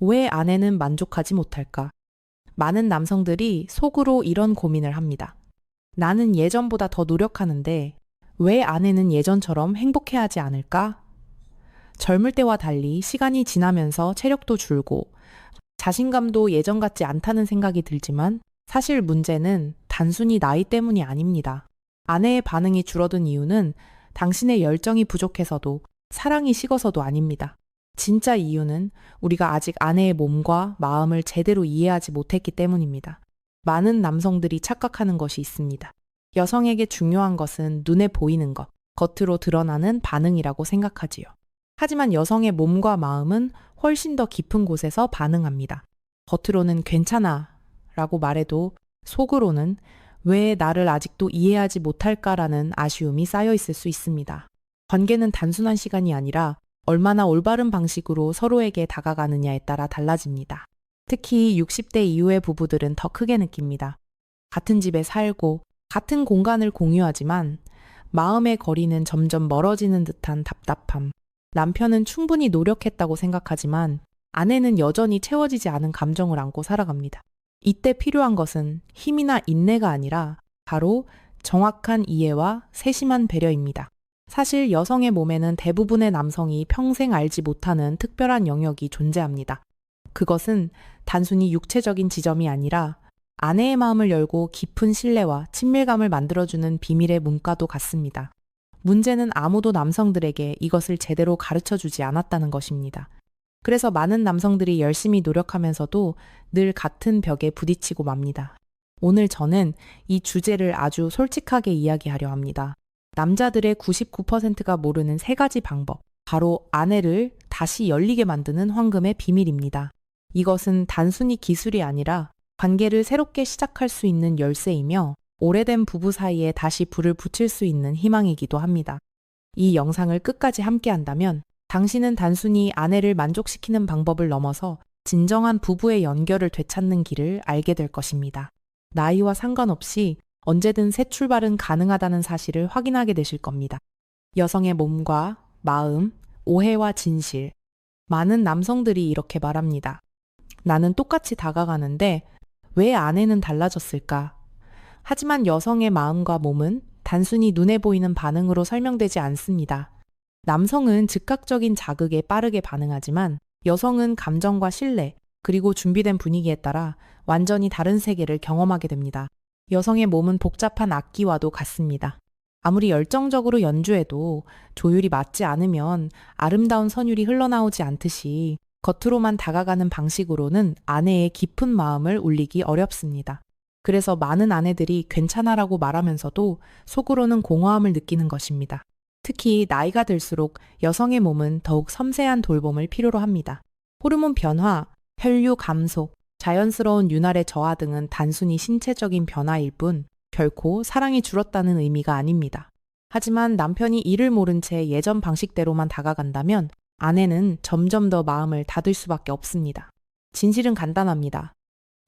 왜 아내는 만족하지 못할까? 많은 남성들이 속으로 이런 고민을 합니다. 나는 예전보다 더 노력하는데 왜 아내는 예전처럼 행복해 하지 않을까? 젊을 때와 달리 시간이 지나면서 체력도 줄고 자신감도 예전 같지 않다는 생각이 들지만 사실 문제는 단순히 나이 때문이 아닙니다. 아내의 반응이 줄어든 이유는 당신의 열정이 부족해서도 사랑이 식어서도 아닙니다. 진짜 이유는 우리가 아직 아내의 몸과 마음을 제대로 이해하지 못했기 때문입니다. 많은 남성들이 착각하는 것이 있습니다. 여성에게 중요한 것은 눈에 보이는 것, 겉으로 드러나는 반응이라고 생각하지요. 하지만 여성의 몸과 마음은 훨씬 더 깊은 곳에서 반응합니다. 겉으로는 괜찮아 라고 말해도 속으로는 왜 나를 아직도 이해하지 못할까라는 아쉬움이 쌓여 있을 수 있습니다. 관계는 단순한 시간이 아니라 얼마나 올바른 방식으로 서로에게 다가가느냐에 따라 달라집니다. 특히 60대 이후의 부부들은 더 크게 느낍니다. 같은 집에 살고 같은 공간을 공유하지만 마음의 거리는 점점 멀어지는 듯한 답답함. 남편은 충분히 노력했다고 생각하지만 아내는 여전히 채워지지 않은 감정을 안고 살아갑니다. 이때 필요한 것은 힘이나 인내가 아니라 바로 정확한 이해와 세심한 배려입니다. 사실 여성의 몸에는 대부분의 남성이 평생 알지 못하는 특별한 영역이 존재합니다. 그것은 단순히 육체적인 지점이 아니라 아내의 마음을 열고 깊은 신뢰와 친밀감을 만들어주는 비밀의 문과도 같습니다. 문제는 아무도 남성들에게 이것을 제대로 가르쳐 주지 않았다는 것입니다. 그래서 많은 남성들이 열심히 노력하면서도 늘 같은 벽에 부딪히고 맙니다. 오늘 저는 이 주제를 아주 솔직하게 이야기하려 합니다. 남자들의 99%가 모르는 세 가지 방법. 바로 아내를 다시 열리게 만드는 황금의 비밀입니다. 이것은 단순히 기술이 아니라 관계를 새롭게 시작할 수 있는 열쇠이며 오래된 부부 사이에 다시 불을 붙일 수 있는 희망이기도 합니다. 이 영상을 끝까지 함께 한다면 당신은 단순히 아내를 만족시키는 방법을 넘어서 진정한 부부의 연결을 되찾는 길을 알게 될 것입니다. 나이와 상관없이 언제든 새 출발은 가능하다는 사실을 확인하게 되실 겁니다. 여성의 몸과 마음, 오해와 진실. 많은 남성들이 이렇게 말합니다. 나는 똑같이 다가가는데 왜 아내는 달라졌을까? 하지만 여성의 마음과 몸은 단순히 눈에 보이는 반응으로 설명되지 않습니다. 남성은 즉각적인 자극에 빠르게 반응하지만 여성은 감정과 신뢰, 그리고 준비된 분위기에 따라 완전히 다른 세계를 경험하게 됩니다. 여성의 몸은 복잡한 악기와도 같습니다. 아무리 열정적으로 연주해도 조율이 맞지 않으면 아름다운 선율이 흘러나오지 않듯이 겉으로만 다가가는 방식으로는 아내의 깊은 마음을 울리기 어렵습니다. 그래서 많은 아내들이 괜찮아라고 말하면서도 속으로는 공허함을 느끼는 것입니다. 특히 나이가 들수록 여성의 몸은 더욱 섬세한 돌봄을 필요로 합니다. 호르몬 변화, 혈류 감소, 자연스러운 윤활의 저하 등은 단순히 신체적인 변화일 뿐 결코 사랑이 줄었다는 의미가 아닙니다. 하지만 남편이 이를 모른 채 예전 방식대로만 다가간다면 아내는 점점 더 마음을 닫을 수밖에 없습니다. 진실은 간단합니다.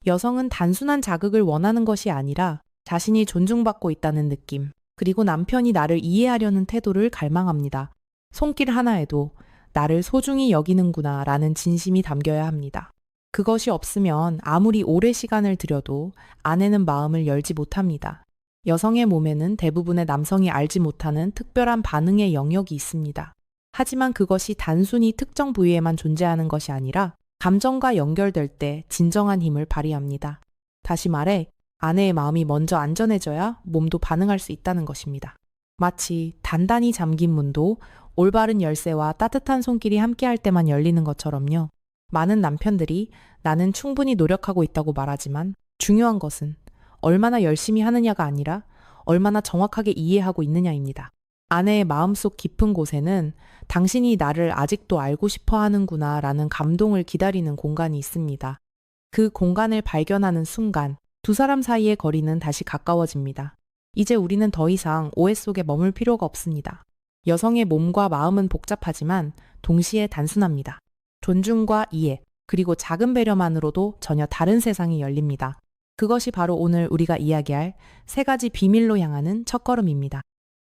여성은 단순한 자극을 원하는 것이 아니라 자신이 존중받고 있다는 느낌, 그리고 남편이 나를 이해하려는 태도를 갈망합니다. 손길 하나에도 나를 소중히 여기는구나 라는 진심이 담겨야 합니다. 그것이 없으면 아무리 오래 시간을 들여도 아내는 마음을 열지 못합니다. 여성의 몸에는 대부분의 남성이 알지 못하는 특별한 반응의 영역이 있습니다. 하지만 그것이 단순히 특정 부위에만 존재하는 것이 아니라 감정과 연결될 때 진정한 힘을 발휘합니다. 다시 말해, 아내의 마음이 먼저 안전해져야 몸도 반응할 수 있다는 것입니다. 마치 단단히 잠긴 문도 올바른 열쇠와 따뜻한 손길이 함께할 때만 열리는 것처럼요. 많은 남편들이 나는 충분히 노력하고 있다고 말하지만 중요한 것은 얼마나 열심히 하느냐가 아니라 얼마나 정확하게 이해하고 있느냐입니다. 아내의 마음속 깊은 곳에는 당신이 나를 아직도 알고 싶어 하는구나 라는 감동을 기다리는 공간이 있습니다. 그 공간을 발견하는 순간 두 사람 사이의 거리는 다시 가까워집니다. 이제 우리는 더 이상 오해 속에 머물 필요가 없습니다. 여성의 몸과 마음은 복잡하지만 동시에 단순합니다. 존중과 이해, 그리고 작은 배려만으로도 전혀 다른 세상이 열립니다. 그것이 바로 오늘 우리가 이야기할 세 가지 비밀로 향하는 첫걸음입니다.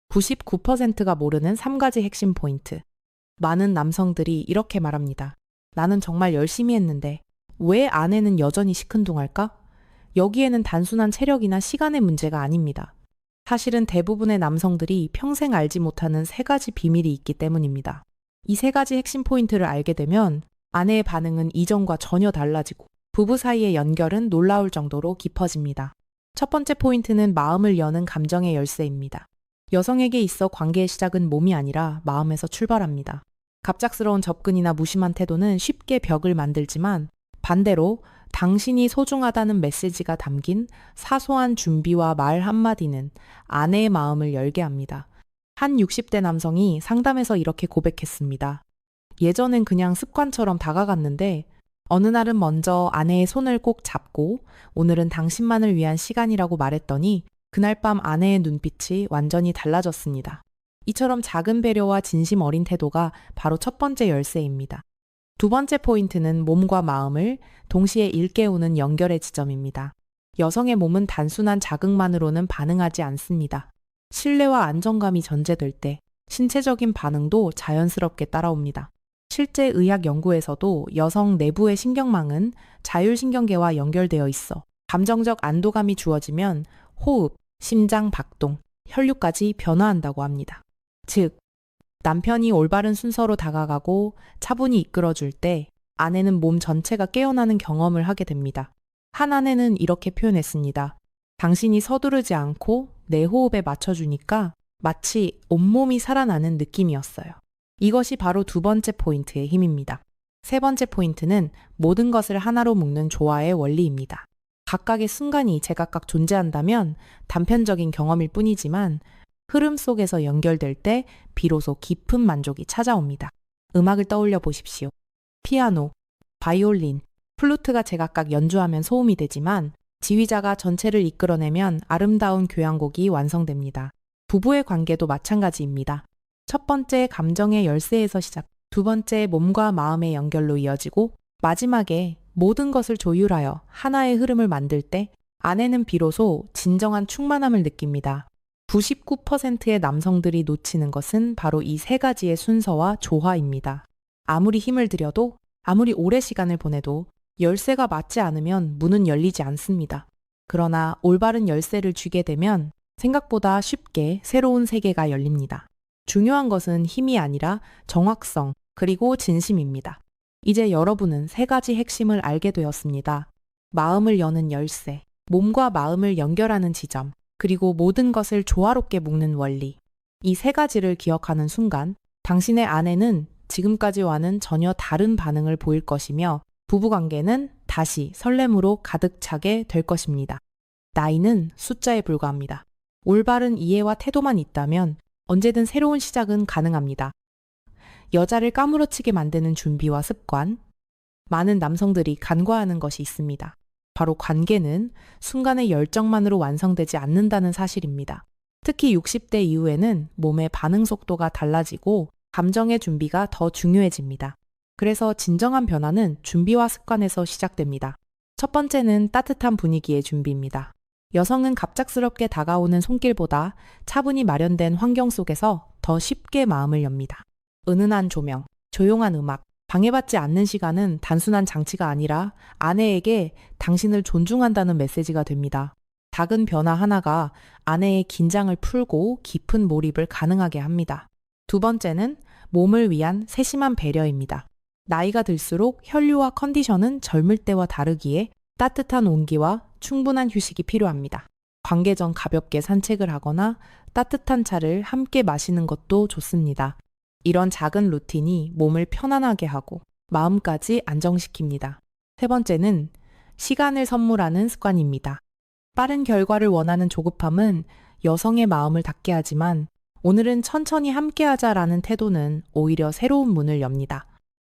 99%가 모르는 3가지 핵심 포인트. 많은 남성들이 이렇게 말합니다. 나는 정말 열심히 했는데 왜 아내는 여전히 시큰둥할까? 여기에는 단순한 체력이나 시간의 문제가 아닙니다. 사실은 대부분의 남성들이 평생 알지 못하는 세 가지 비밀이 있기 때문입니다. 이 세 가지 핵심 포인트를 알게 되면 아내의 반응은 이전과 전혀 달라지고 부부 사이의 연결은 놀라울 정도로 깊어집니다. 첫 번째 포인트는 마음을 여는 감정의 열쇠입니다. 여성에게 있어 관계의 시작은 몸이 아니라 마음에서 출발합니다. 갑작스러운 접근이나 무심한 태도는 쉽게 벽을 만들지만 반대로 당신이 소중하다는 메시지가 담긴 사소한 준비와 말 한마디는 아내의 마음을 열게 합니다. 한 60대 남성이 상담에서 이렇게 고백했습니다. 예전엔 그냥 습관처럼 다가갔는데 어느 날은 먼저 아내의 손을 꼭 잡고 오늘은 당신만을 위한 시간이라고 말했더니 그날 밤 아내의 눈빛이 완전히 달라졌습니다. 이처럼 작은 배려와 진심 어린 태도가 바로 첫 번째 열쇠입니다. 두 번째 포인트는 몸과 마음을 동시에 일깨우는 연결의 지점입니다. 여성의 몸은 단순한 자극만으로는 반응하지 않습니다. 신뢰와 안정감이 전제될 때 신체적인 반응도 자연스럽게 따라옵니다. 실제 의학 연구에서도 여성 내부의 신경망은 자율신경계와 연결되어 있어 감정적 안도감이 주어지면 호흡, 심장 박동, 혈류까지 변화한다고 합니다. 즉, 남편이 올바른 순서로 다가가고 차분히 이끌어줄 때 아내는 몸 전체가 깨어나는 경험을 하게 됩니다. 한 아내는 이렇게 표현했습니다. 당신이 서두르지 않고 내 호흡에 맞춰주니까 마치 온몸이 살아나는 느낌이었어요. 이것이 바로 두 번째 포인트의 힘입니다. 세 번째 포인트는 모든 것을 하나로 묶는 조화의 원리입니다. 각각의 순간이 제각각 존재한다면 단편적인 경험일 뿐이지만 흐름 속에서 연결될 때 비로소 깊은 만족이 찾아옵니다. 음악을 떠올려 보십시오. 피아노, 바이올린, 플루트가 제각각 연주하면 소음이 되지만 지휘자가 전체를 이끌어내면 아름다운 교향곡이 완성됩니다. 부부의 관계도 마찬가지입니다. 첫 번째 감정의 열쇠에서 시작, 두 번째 몸과 마음의 연결로 이어지고 마지막에 모든 것을 조율하여 하나의 흐름을 만들 때 아내는 비로소 진정한 충만함을 느낍니다. 99%의 남성들이 놓치는 것은 바로 이 세 가지의 순서와 조화입니다. 아무리 힘을 들여도 아무리 오래 시간을 보내도 열쇠가 맞지 않으면 문은 열리지 않습니다. 그러나 올바른 열쇠를 쥐게 되면 생각보다 쉽게 새로운 세계가 열립니다. 중요한 것은 힘이 아니라 정확성, 그리고 진심입니다. 이제 여러분은 세 가지 핵심을 알게 되었습니다. 마음을 여는 열쇠, 몸과 마음을 연결하는 지점, 그리고 모든 것을 조화롭게 묶는 원리. 이 세 가지를 기억하는 순간 당신의 아내는 지금까지와는 전혀 다른 반응을 보일 것이며 부부관계는 다시 설렘으로 가득 차게 될 것입니다. 나이는 숫자에 불과합니다. 올바른 이해와 태도만 있다면 언제든 새로운 시작은 가능합니다. 여자를 까무러치게 만드는 준비와 습관. 많은 남성들이 간과하는 것이 있습니다. 바로 관계는 순간의 열정만으로 완성되지 않는다는 사실입니다. 특히 60대 이후에는 몸의 반응 속도가 달라지고 감정의 준비가 더 중요해집니다. 그래서 진정한 변화는 준비와 습관에서 시작됩니다. 첫 번째는 따뜻한 분위기의 준비입니다. 여성은 갑작스럽게 다가오는 손길보다 차분히 마련된 환경 속에서 더 쉽게 마음을 엽니다. 은은한 조명, 조용한 음악, 방해받지 않는 시간은 단순한 장치가 아니라 아내에게 당신을 존중한다는 메시지가 됩니다. 작은 변화 하나가 아내의 긴장을 풀고 깊은 몰입을 가능하게 합니다. 두 번째는 몸을 위한 세심한 배려입니다. 나이가 들수록 혈류와 컨디션은 젊을 때와 다르기에 따뜻한 온기와 충분한 휴식이 필요합니다. 관계 전 가볍게 산책을 하거나 따뜻한 차를 함께 마시는 것도 좋습니다. 이런 작은 루틴이 몸을 편안하게 하고 마음까지 안정시킵니다. 세 번째는 시간을 선물하는 습관입니다. 빠른 결과를 원하는 조급함은 여성의 마음을 닫게 하지만 오늘은 천천히 함께 하자라는 태도는 오히려 새로운 문을 엽니다.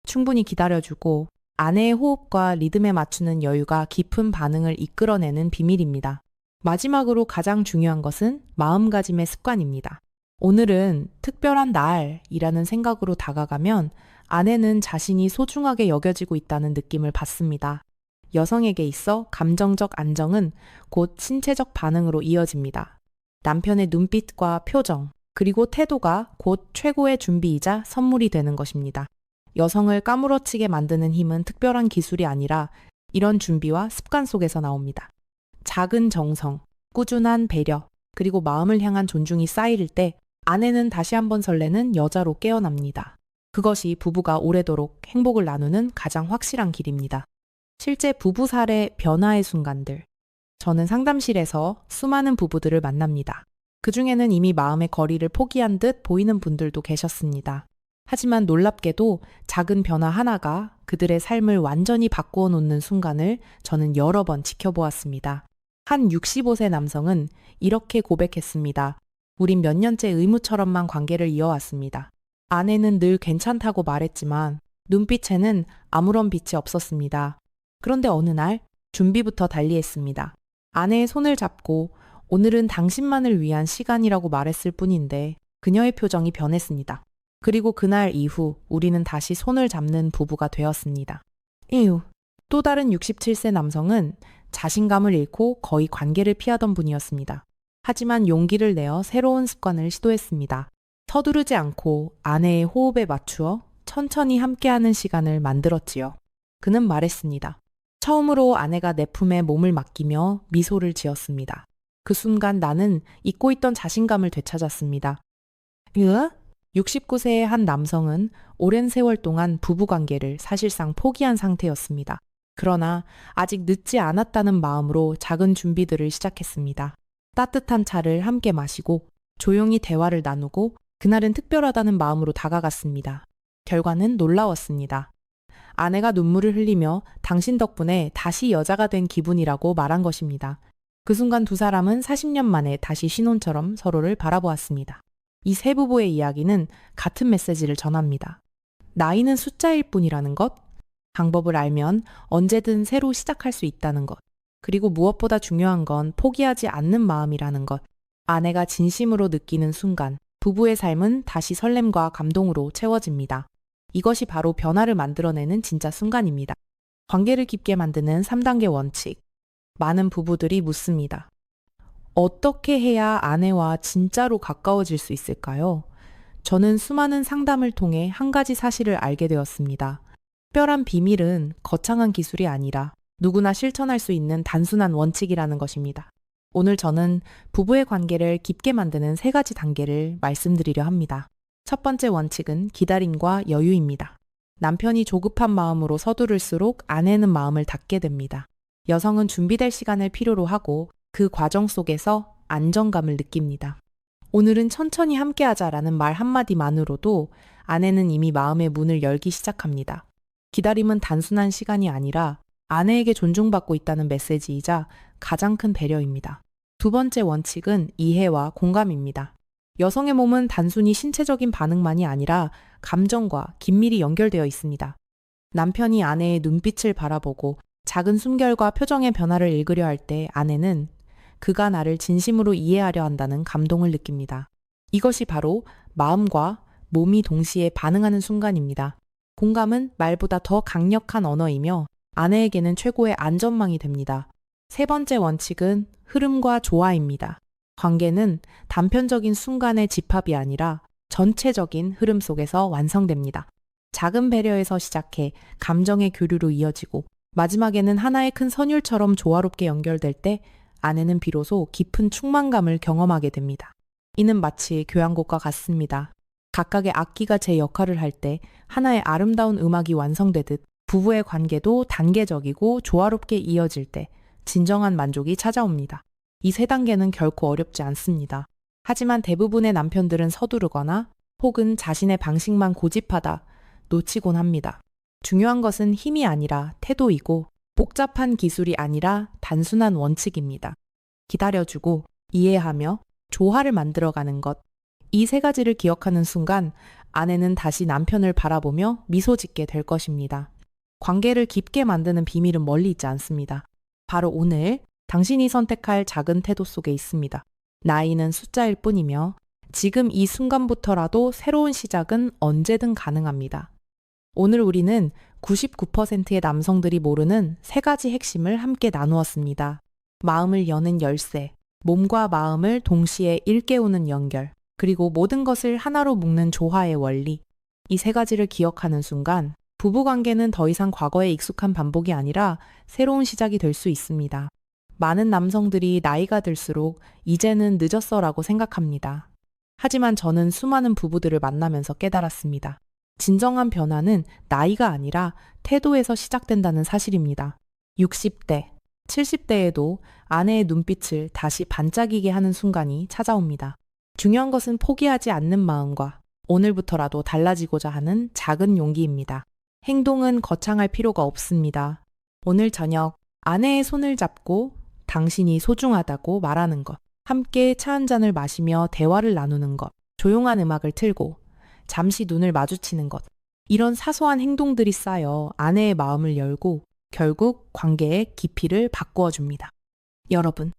충분히 기다려주고 아내의 호흡과 리듬에 맞추는 여유가 깊은 반응을 이끌어내는 비밀입니다. 마지막으로 가장 중요한 것은 마음가짐의 습관입니다. 오늘은 특별한 날이라는 생각으로 다가가면 아내는 자신이 소중하게 여겨지고 있다는 느낌을 받습니다. 여성에게 있어 감정적 안정은 곧 신체적 반응으로 이어집니다. 남편의 눈빛과 표정, 그리고 태도가 곧 최고의 준비이자 선물이 되는 것입니다. 여성을 까무러치게 만드는 힘은 특별한 기술이 아니라 이런 준비와 습관 속에서 나옵니다. 작은 정성, 꾸준한 배려, 그리고 마음을 향한 존중이 쌓일 때 아내는 다시 한번 설레는 여자로 깨어납니다. 그것이 부부가 오래도록 행복을 나누는 가장 확실한 길입니다. 실제 부부 사례 변화의 순간들. 저는 상담실에서 수많은 부부들을 만납니다. 그 중에는 이미 마음의 거리를 포기한 듯 보이는 분들도 계셨습니다. 하지만 놀랍게도 작은 변화 하나가 그들의 삶을 완전히 바꾸어 놓는 순간을 저는 여러 번 지켜보았습니다. 한 65세 남성은 이렇게 고백했습니다. 우린 몇 년째 의무처럼만 관계를 이어왔습니다. 아내는 늘 괜찮다고 말했지만 눈빛에는 아무런 빛이 없었습니다. 그런데 어느 날 준비부터 달리했습니다. 아내의 손을 잡고 오늘은 당신만을 위한 시간이라고 말했을 뿐인데 그녀의 표정이 변했습니다. 그리고 그날 이후 우리는 다시 손을 잡는 부부가 되었습니다. 이후 또 다른 67세 남성은 자신감을 잃고 거의 관계를 피하던 분이었습니다. 하지만 용기를 내어 새로운 습관을 시도했습니다. 서두르지 않고 아내의 호흡에 맞추어 천천히 함께하는 시간을 만들었지요. 그는 말했습니다. 처음으로 아내가 내 품에 몸을 맡기며 미소를 지었습니다. 그 순간 나는 잊고 있던 자신감을 되찾았습니다. 으? 69세의 한 남성은 오랜 세월 동안 부부 관계를 사실상 포기한 상태였습니다. 그러나 아직 늦지 않았다는 마음으로 작은 준비들을 시작했습니다. 따뜻한 차를 함께 마시고 조용히 대화를 나누고 그날은 특별하다는 마음으로 다가갔습니다. 결과는 놀라웠습니다. 아내가 눈물을 흘리며 당신 덕분에 다시 여자가 된 기분이라고 말한 것입니다. 그 순간 두 사람은 40년 만에 다시 신혼처럼 서로를 바라보았습니다. 이 세 부부의 이야기는 같은 메시지를 전합니다. 나이는 숫자일 뿐이라는 것, 방법을 알면 언제든 새로 시작할 수 있다는 것, 그리고 무엇보다 중요한 건 포기하지 않는 마음이라는 것. 아내가 진심으로 느끼는 순간, 부부의 삶은 다시 설렘과 감동으로 채워집니다. 이것이 바로 변화를 만들어내는 진짜 순간입니다. 관계를 깊게 만드는 3단계 원칙. 많은 부부들이 묻습니다. 어떻게 해야 아내와 진짜로 가까워질 수 있을까요? 저는 수많은 상담을 통해 한 가지 사실을 알게 되었습니다. 특별한 비밀은 거창한 기술이 아니라 누구나 실천할 수 있는 단순한 원칙이라는 것입니다. 오늘 저는 부부의 관계를 깊게 만드는 세 가지 단계를 말씀드리려 합니다. 첫 번째 원칙은 기다림과 여유입니다. 남편이 조급한 마음으로 서두를수록 아내는 마음을 닫게 됩니다. 여성은 준비될 시간을 필요로 하고 그 과정 속에서 안정감을 느낍니다. 오늘은 천천히 함께 하자라는 말 한마디만으로도 아내는 이미 마음의 문을 열기 시작합니다. 기다림은 단순한 시간이 아니라 아내에게 존중받고 있다는 메시지이자 가장 큰 배려입니다. 두 번째 원칙은 이해와 공감입니다. 여성의 몸은 단순히 신체적인 반응만이 아니라 감정과 긴밀히 연결되어 있습니다. 남편이 아내의 눈빛을 바라보고 작은 숨결과 표정의 변화를 읽으려 할 때 아내는 그가 나를 진심으로 이해하려 한다는 감동을 느낍니다. 이것이 바로 마음과 몸이 동시에 반응하는 순간입니다. 공감은 말보다 더 강력한 언어이며 아내에게는 최고의 안전망이 됩니다. 세 번째 원칙은 흐름과 조화입니다. 관계는 단편적인 순간의 집합이 아니라 전체적인 흐름 속에서 완성됩니다. 작은 배려에서 시작해 감정의 교류로 이어지고 마지막에는 하나의 큰 선율처럼 조화롭게 연결될 때 아내는 비로소 깊은 충만감을 경험하게 됩니다. 이는 마치 교향곡과 같습니다. 각각의 악기가 제 역할을 할 때 하나의 아름다운 음악이 완성되듯 부부의 관계도 단계적이고 조화롭게 이어질 때 진정한 만족이 찾아옵니다. 이 세 단계는 결코 어렵지 않습니다. 하지만 대부분의 남편들은 서두르거나 혹은 자신의 방식만 고집하다 놓치곤 합니다. 중요한 것은 힘이 아니라 태도이고 복잡한 기술이 아니라 단순한 원칙입니다. 기다려주고 이해하며 조화를 만들어가는 것. 이 세 가지를 기억하는 순간 아내는 다시 남편을 바라보며 미소 짓게 될 것입니다. 관계를 깊게 만드는 비밀은 멀리 있지 않습니다. 바로 오늘 당신이 선택할 작은 태도 속에 있습니다. 나이는 숫자일 뿐이며 지금 이 순간부터라도 새로운 시작은 언제든 가능합니다. 오늘 우리는 99%의 남성들이 모르는 세 가지 핵심을 함께 나누었습니다. 마음을 여는 열쇠, 몸과 마음을 동시에 일깨우는 연결, 그리고 모든 것을 하나로 묶는 조화의 원리. 이 세 가지를 기억하는 순간 부부 관계는 더 이상 과거에 익숙한 반복이 아니라 새로운 시작이 될 수 있습니다. 많은 남성들이 나이가 들수록 이제는 늦었어라고 생각합니다. 하지만 저는 수많은 부부들을 만나면서 깨달았습니다. 진정한 변화는 나이가 아니라 태도에서 시작된다는 사실입니다. 60대, 70대에도 아내의 눈빛을 다시 반짝이게 하는 순간이 찾아옵니다. 중요한 것은 포기하지 않는 마음과 오늘부터라도 달라지고자 하는 작은 용기입니다. 행동은 거창할 필요가 없습니다. 오늘 저녁 아내의 손을 잡고 당신이 소중하다고 말하는 것, 함께 차 한 잔을 마시며 대화를 나누는 것, 조용한 음악을 틀고 잠시 눈을 마주치는 것, 이런 사소한 행동들이 쌓여 아내의 마음을 열고 결국 관계의 깊이를 바꾸어 줍니다. 여러분,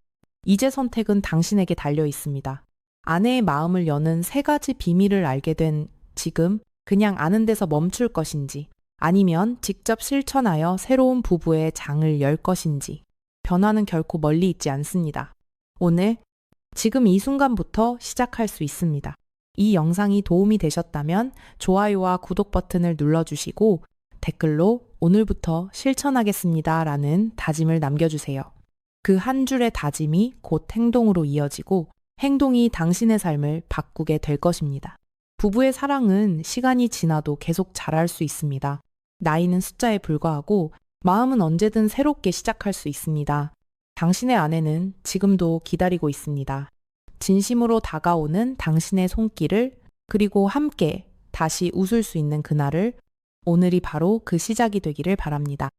이제 선택은 당신에게 달려 있습니다. 아내의 마음을 여는 세 가지 비밀을 알게 된 지금 그냥 아는 데서 멈출 것인지 아니면 직접 실천하여 새로운 부부의 장을 열 것인지 변화는 결코 멀리 있지 않습니다. 오늘 지금 이 순간부터 시작할 수 있습니다. 이 영상이 도움이 되셨다면 좋아요와 구독 버튼을 눌러주시고 댓글로 오늘부터 실천하겠습니다 라는 다짐을 남겨주세요. 그 한 줄의 다짐이 곧 행동으로 이어지고 행동이 당신의 삶을 바꾸게 될 것입니다. 부부의 사랑은 시간이 지나도 계속 자랄 수 있습니다. 나이는 숫자에 불과하고 마음은 언제든 새롭게 시작할 수 있습니다. 당신의 아내는 지금도 기다리고 있습니다. 진심으로 다가오는 당신의 손길을 그리고 함께 다시 웃을 수 있는 그날을 오늘이 바로 그 시작이 되기를 바랍니다.